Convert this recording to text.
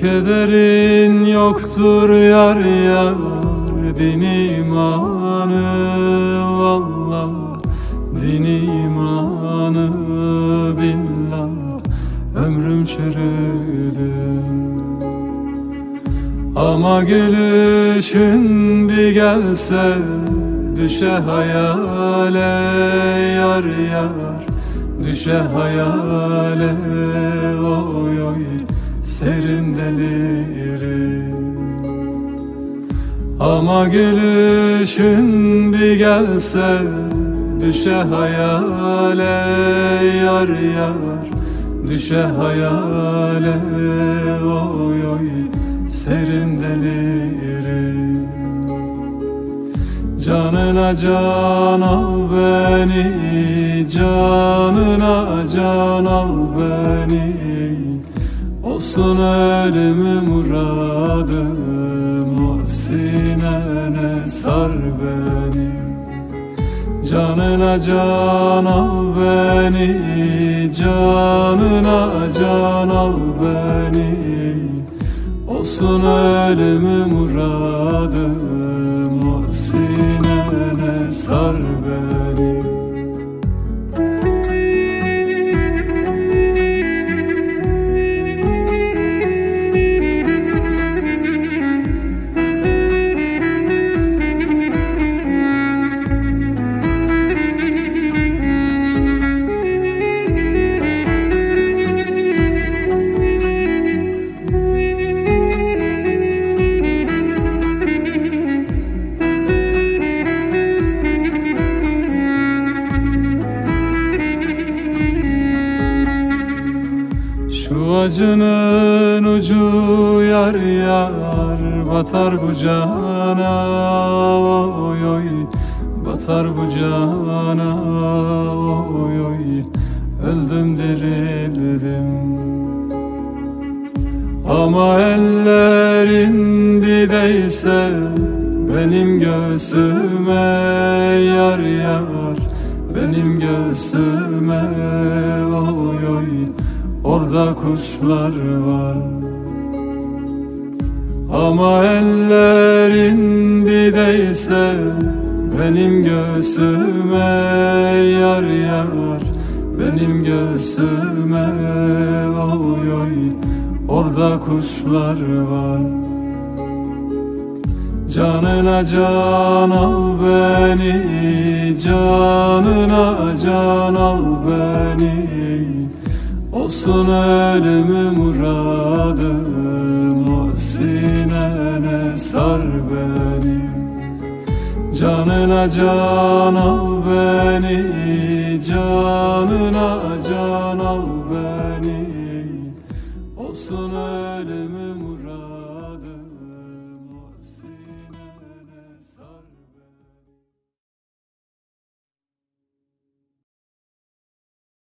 Sözlerin yoktur yar yar din imanı Vallah din imanı billah Ömrüm çürüdü Ama gülüşün bir gelse Düşe hayale yar yar Düşe hayale oy Serin delirim Ama gülüşün bir gelse Düşe hayale yar yar. Düşe hayale oy oy Serin delirim Canına can al beni Canına can al beni Olsun ölümü muradım O sinene sar beni. Canına can al beni Canına can al beni. Olsun ölümü muradım O sinene sar beni Şu acının ucu yar yar batar bu cana oy oy batar bu cana oy oy. Öldüm dirildim. Ama ellerin bir benim göğsüme yar yar benim göğsüme oy oy Orada kuşlar var. Ama ellerin bir değse Benim göğsüme yar yar. Benim göğsüme oy oy Orada kuşlar var. Canına can al beni Canına can al beni Olsun ölümü muradım? O sinene sar beni. Canına can al beni Canına can al beni. Olsun ölümü muradım?